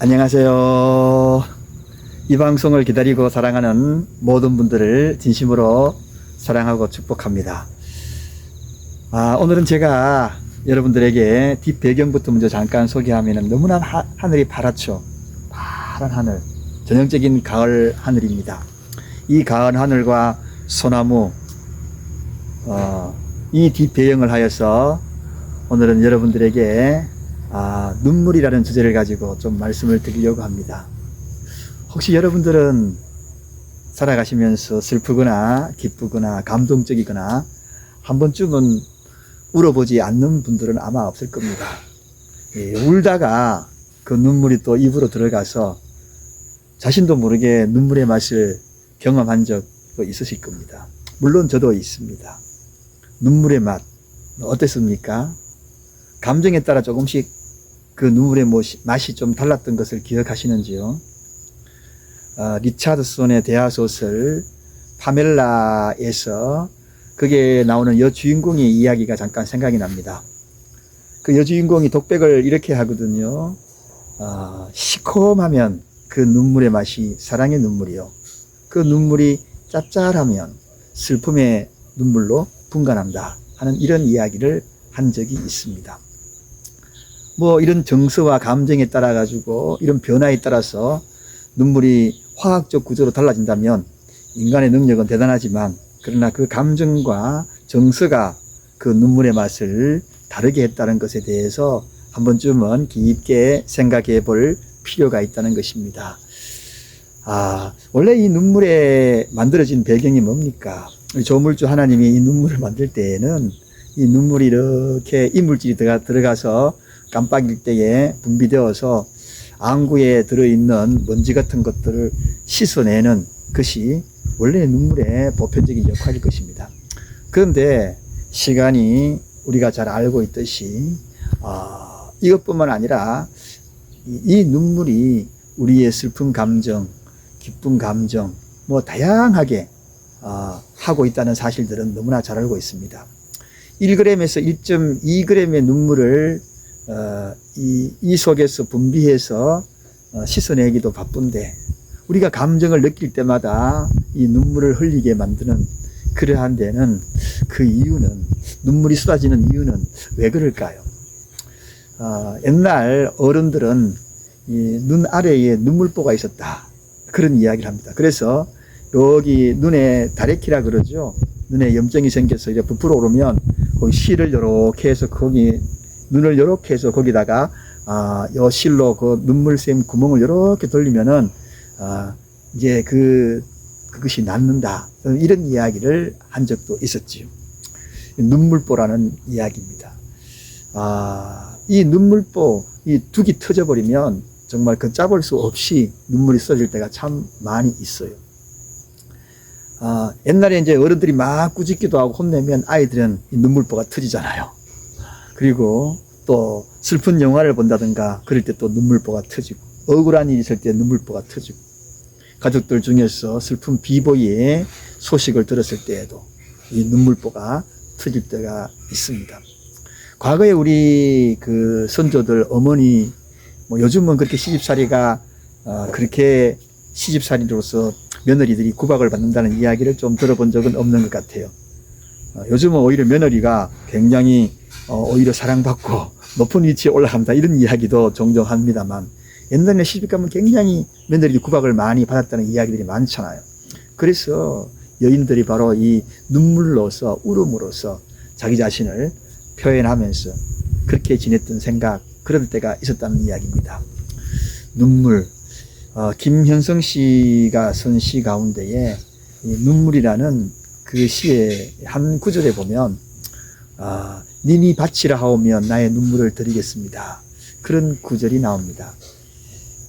안녕하세요. 이 방송을 기다리고 사랑하는 모든 분들을 진심으로 사랑하고 축복합니다. 아, 오늘은 제가 여러분들에게 뒷 배경부터 먼저 잠깐 소개하면 너무나 하, 하늘이 파랗죠. 파란 하늘. 전형적인 가을 하늘입니다. 이 가을 하늘과 소나무, 어, 이 뒷배경을 하여서 오늘은 여러분들에게 아, 눈물이라는 주제를 가지고 좀 말씀을 드리려고 합니다. 혹시 여러분들은 살아가시면서 슬프거나 기쁘거나 감동적이거나 한 번쯤은 울어보지 않는 분들은 아마 없을 겁니다. 예, 울다가 그 눈물이 또 입으로 들어가서 자신도 모르게 눈물의 맛을 경험한 적도 있으실 겁니다. 물론 저도 있습니다. 눈물의 맛 어땠습니까? 감정에 따라 조금씩 그 눈물의 맛이 좀 달랐던 것을 기억하시는지요? 어, 리차드손의 대하소설 파멜라에서 그게 나오는 여주인공의 이야기가 잠깐 생각이 납니다. 그 여주인공이 독백을 이렇게 하거든요. 어, 시커하면 그 눈물의 맛이 사랑의 눈물이요. 그 눈물이 짭짤하면 슬픔의 눈물로 분간한다 하는 이런 이야기를 한 적이 있습니다. 뭐 이런 정서와 감정에 따라 가지고 이런 변화에 따라서 눈물이 화학적 구조로 달라진다면 인간의 능력은 대단하지만 그러나 그 감정과 정서가 그 눈물의 맛을 다르게 했다는 것에 대해서 한 번쯤은 깊게 생각해 볼 필요가 있다는 것입니다. 아, 원래 이 눈물에 만들어진 배경이 뭡니까? 조물주 하나님이 이 눈물을 만들 때에는 이 눈물이 이렇게 이물질이 들어가, 들어가서 깜빡일 때에 분비되어서 안구에 들어있는 먼지 같은 것들을 씻어내는 것이 원래 눈물의 보편적인 역할일 것입니다. 그런데 시간이 우리가 잘 알고 있듯이 아, 이것뿐만 아니라 이, 이 눈물이 우리의 슬픈 감정, 기쁜 감정, 뭐 다양하게 아, 하고 있다는 사실들은 너무나 잘 알고 있습니다. 1g에서 1.2g의 눈물을 어, 이, 이 속에서 분비해서 어, 씻어내기도 바쁜데 우리가 감정을 느낄 때마다 이 눈물을 흘리게 만드는 그러한 데는 그 이유는 눈물이 쏟아지는 이유는 왜 그럴까요? 어, 옛날 어른들은 이눈 아래에 눈물보가 있었다 그런 이야기를 합니다. 그래서 여기 눈에 다래키라 그러죠. 눈에 염증이 생겨서 이제 부풀어 오르면 거기 실을 이렇게 해서 거기 눈을 이렇게 해서 거기다가 아, 요 실로 그 눈물샘 구멍을 이렇게 돌리면은 아, 이제 그 그것이 낫는다 이런 이야기를 한 적도 있었지요. 눈물보라는 이야기입니다. 아, 이 눈물보 이 둑이 터져 버리면 정말 그 짜볼 수 없이 눈물이 쏟아질 때가 참 많이 있어요. 아, 옛날에 이제 어른들이 막 꾸짖기도 하고 혼내면 아이들은 이 눈물보가 터지잖아요. 그리고 또 슬픈 영화를 본다든가 그럴 때 또 눈물보가 터지고 억울한 일이 있을 때 눈물보가 터지고 가족들 중에서 슬픈 비보이의 소식을 들었을 때에도 이 눈물보가 터질 때가 있습니다. 과거에 우리 그 선조들 어머니 뭐 요즘은 그렇게 시집살이가 어 그렇게 시집살이로서 며느리들이 구박을 받는다는 이야기를 좀 들어본 적은 없는 것 같아요. 어, 요즘은 오히려 며느리가 굉장히 어, 오히려 사랑받고 높은 위치에 올라간다 이런 이야기도 종종 합니다만 옛날에 시집 가면 굉장히 며느리들이 구박을 많이 받았다는 이야기들이 많잖아요. 그래서 여인들이 바로 이 눈물로서 울음으로써 자기 자신을 표현하면서 그렇게 지냈던 생각 그럴 때가 있었다는 이야기입니다. 눈물 어, 김현성 씨가 쓴 시 가운데에 이 눈물이라는 그 시의 한 구절에 보면 아, 님이 바치라 하오면 나의 눈물을 드리겠습니다. 그런 구절이 나옵니다.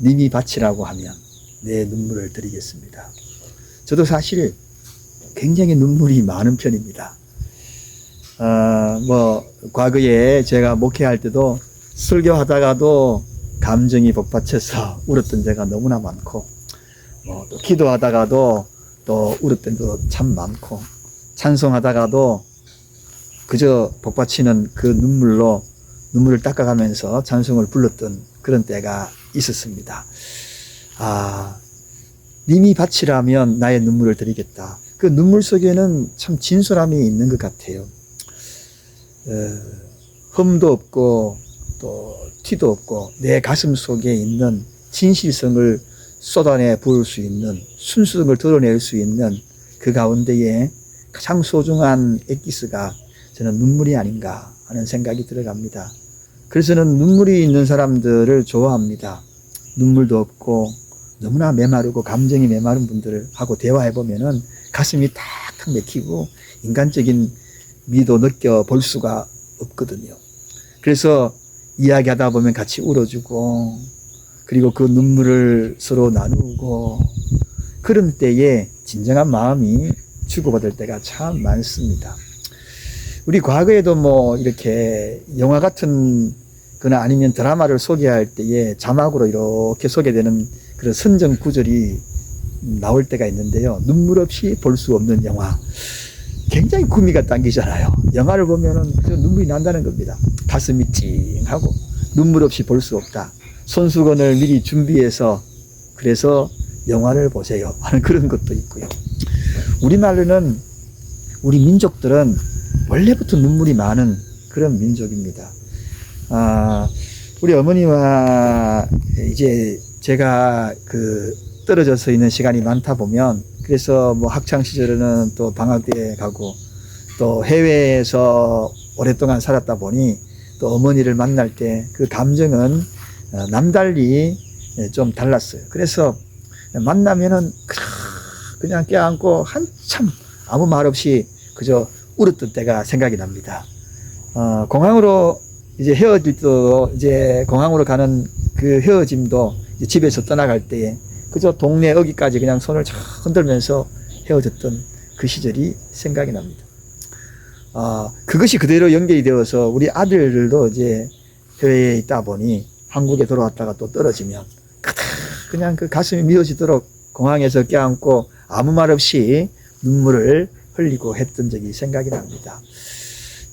님이 바치라고 하면 내 눈물을 드리겠습니다. 저도 사실 굉장히 눈물이 많은 편입니다. 어, 뭐 과거에 제가 목회할 때도 설교하다가도 감정이 복받쳐서 울었던 데가 너무나 많고 뭐 또 기도하다가도 또 울었던 데도 참 많고 찬송하다가도 그저 복받치는 그 눈물로 눈물을 닦아가면서 찬송을 불렀던 그런 때가 있었습니다. 아, 님이 바치라면 나의 눈물을 드리겠다. 그 눈물 속에는 참 진솔함이 있는 것 같아요. 어, 흠도 없고 또 티도 없고 내 가슴 속에 있는 진실성을 쏟아내 부을 수 있는 순수성을 드러낼 수 있는 그 가운데에 가장 소중한 엑기스가 저는 눈물이 아닌가 하는 생각이 들어갑니다. 그래서 저는 눈물이 있는 사람들을 좋아합니다. 눈물도 없고 너무나 메마르고 감정이 메마른 분들을 하고 대화해 보면은 가슴이 탁탁 맥히고 인간적인 미도 느껴 볼 수가 없거든요. 그래서 이야기하다 보면 같이 울어주고 그리고 그 눈물을 서로 나누고 그런 때에 진정한 마음이 주고받을 때가 참 많습니다. 우리 과거에도 뭐 이렇게 영화 같은 거나 아니면 드라마를 소개할 때에 자막으로 이렇게 소개되는 그런 선정 구절이 나올 때가 있는데요. 눈물 없이 볼 수 없는 영화. 굉장히 구미가 당기잖아요. 영화를 보면은 그 눈물이 난다는 겁니다. 가슴이 찡하고 눈물 없이 볼 수 없다. 손수건을 미리 준비해서 그래서 영화를 보세요. 하는 그런 것도 있고요. 우리말로는 우리 민족들은 원래부터 눈물이 많은 그런 민족입니다. 아, 우리 어머니와 이제 제가 그 떨어져서 있는 시간이 많다 보면 그래서 뭐 학창 시절에는 또 방학 때 가고 또 해외에서 오랫동안 살았다 보니 또 어머니를 만날 때 그 감정은 어, 남달리 좀 달랐어요. 그래서 만나면은 그냥 껴안고 한참 아무 말 없이 그저 울었던 때가 생각이 납니다. 어, 공항으로 이제 헤어질 때도 이제 공항으로 가는 그 헤어짐도 집에서 떠나갈 때에 그저 동네 여기까지 그냥 손을 쫙 흔들면서 헤어졌던 그 시절이 생각이 납니다. 아, 그것이 그대로 연결이 되어서 우리 아들들도 이제 해외에 있다 보니 한국에 돌아왔다가 또 떨어지면 그냥 그 가슴이 미어지도록 공항에서 껴안고 아무 말 없이 눈물을 흘리고 했던 적이 생각이 납니다.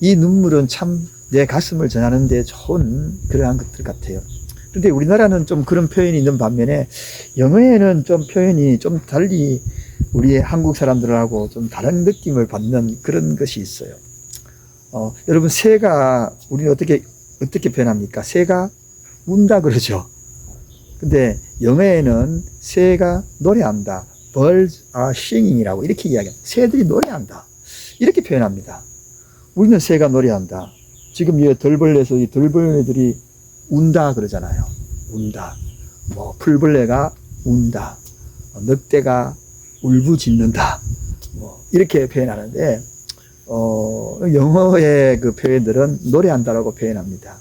이 눈물은 참 내 가슴을 전하는데 좋은 그러한 것들 같아요. 그런데 우리나라는 좀 그런 표현이 있는 반면에 영어에는 좀 표현이 좀 달리 우리 한국 사람들하고 좀 다른 느낌을 받는 그런 것이 있어요. 어, 여러분 새가 우리는 어떻게 어떻게 표현합니까? 새가 운다 그러죠. 근데 영어에는 새가 노래한다. Birds are singing이라고 이렇게 이야기합니다. 새들이 노래한다. 이렇게 표현합니다. 우리는 새가 노래한다. 지금 이 들벌레에서 이 들벌레들이 운다 그러잖아요. 운다. 뭐 풀벌레가 운다. 어, 늑대가 울부짖는다. 뭐 이렇게 표현하는데 어, 영어의 그 표현들은 노래한다라고 표현합니다.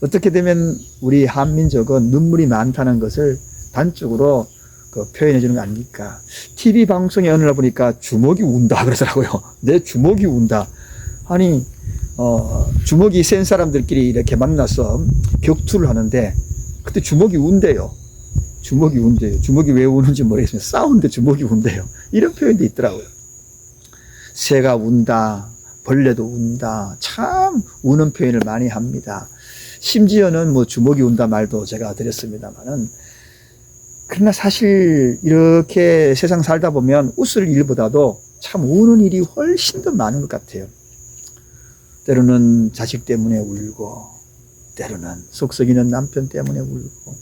어떻게 되면 우리 한민족은 눈물이 많다는 것을 단적으로 그 표현해 주는 거 아닙니까? TV 방송에 어느 날 보니까 주먹이 운다 그러더라고요. 내 주먹이 운다. 아니, 어, 주먹이 센 사람들끼리 이렇게 만나서 격투를 하는데 그때 주먹이 운대요. 주먹이 운대요. 주먹이 왜 우는지 모르겠습니다. 싸우는데 주먹이 운대요. 이런 표현도 있더라고요. 새가 운다. 벌레도 운다. 참 우는 표현을 많이 합니다. 심지어는 뭐 주먹이 운다 말도 제가 드렸습니다만은 그러나 사실 이렇게 세상 살다 보면 웃을 일보다도 참 우는 일이 훨씬 더 많은 것 같아요. 때로는 자식 때문에 울고, 때로는 속 썩이는 남편 때문에 울고,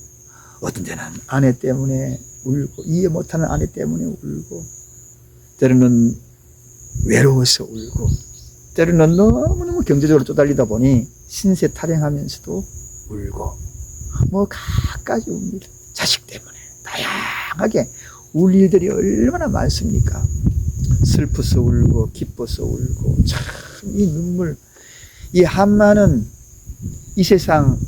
어떤 때는 아내 때문에 울고, 이해 못하는 아내 때문에 울고, 때로는 외로워서 울고, 때로는 너무너무 경제적으로 쪼달리다 보니 신세 탈행하면서도 울고, 뭐 갖가지 웁니다. 자식 때문에. 다양하게 울 일들이 얼마나 많습니까? 슬퍼서 울고, 기뻐서 울고, 참, 이 눈물, 이 한마는 이 세상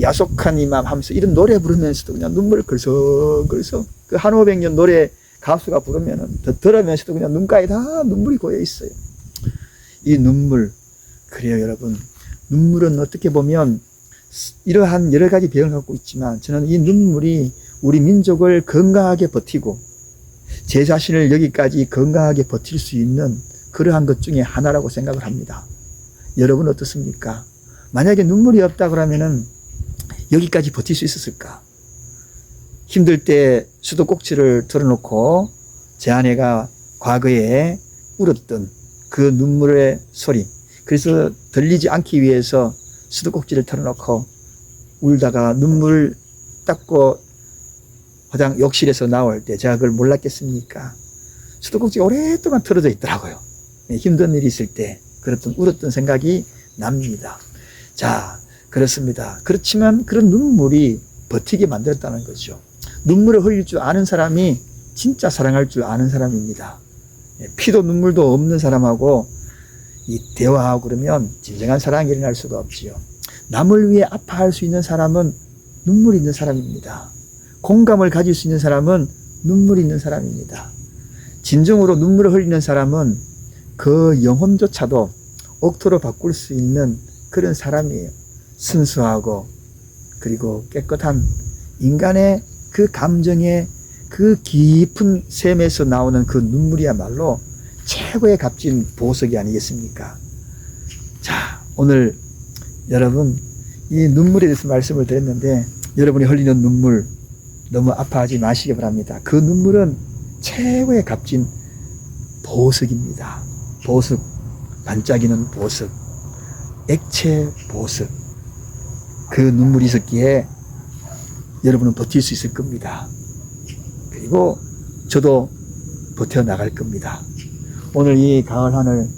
야속한 이맘 하면서 이런 노래 부르면서도 그냥 눈물을 걸썩걸썩 그한 오백 년 노래 가수가 부르면은 더 들으면서도 그냥 눈가에 다 눈물이 고여 있어요. 이 눈물 그래요 여러분 눈물은 어떻게 보면 이러한 여러 가지 배경을 갖고 있지만 저는 이 눈물이 우리 민족을 건강하게 버티고 제 자신을 여기까지 건강하게 버틸 수 있는 그러한 것 중에 하나라고 생각을 합니다. 여러분 어떻습니까? 만약에 눈물이 없다 그러면은 여기까지 버틸 수 있었을까? 힘들 때 수도꼭지를 틀어놓고 제 아내가 과거에 울었던 그 눈물의 소리. 그래서 들리지 않기 위해서 수도꼭지를 틀어놓고 울다가 눈물 닦고 화장 욕실에서 나올 때 제가 그걸 몰랐겠습니까? 수도꼭지가 오랫동안 틀어져 있더라고요. 네, 힘든 일이 있을 때 그랬던 울었던 생각이 납니다. 자, 그렇습니다. 그렇지만 그런 눈물이 버티게 만들었다는 거죠. 눈물을 흘릴 줄 아는 사람이 진짜 사랑할 줄 아는 사람입니다. 예, 피도 눈물도 없는 사람하고 이 대화하고 그러면 진정한 사랑이 일어날 수가 없지요. 남을 위해 아파할 수 있는 사람은 눈물 있는 사람입니다. 공감을 가질 수 있는 사람은 눈물 있는 사람입니다. 진정으로 눈물을 흘리는 사람은 그 영혼조차도 억토로 바꿀 수 있는 그런 사람이에요. 순수하고 그리고 깨끗한 인간의 그 감정의 그 깊은 샘에서 나오는 그 눈물이야말로 최고의 값진 보석이 아니겠습니까? 자, 오늘 여러분 이 눈물에 대해서 말씀을 드렸는데 여러분이 흘리는 눈물 너무 아파하지 마시기 바랍니다. 그 눈물은 최고의 값진 보석입니다. 보석, 반짝이는 보석, 액체 보석. 그 눈물이 있었기에 여러분은 버틸 수 있을 겁니다. 그리고 저도 버텨나갈 겁니다. 오늘 이 가을 하늘,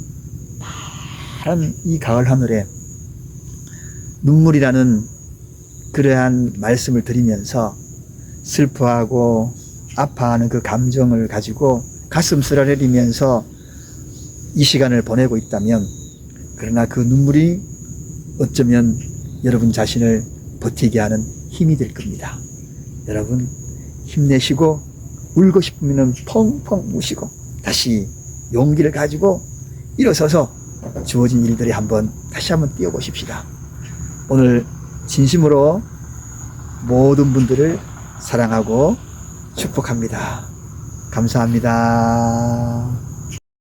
파란 이 가을 하늘에 눈물이라는 그러한 말씀을 드리면서 슬퍼하고 아파하는 그 감정을 가지고 가슴 쓰라리면서 이 시간을 보내고 있다면 그러나 그 눈물이 어쩌면 여러분 자신을 버티게 하는 힘이 될 겁니다. 여러분 힘내시고 울고 싶으면 펑펑 우시고 다시 용기를 가지고 일어서서 주어진 일들이 한번 다시 한번 뛰어보십시다. 오늘 진심으로 모든 분들을 사랑하고 축복합니다. 감사합니다.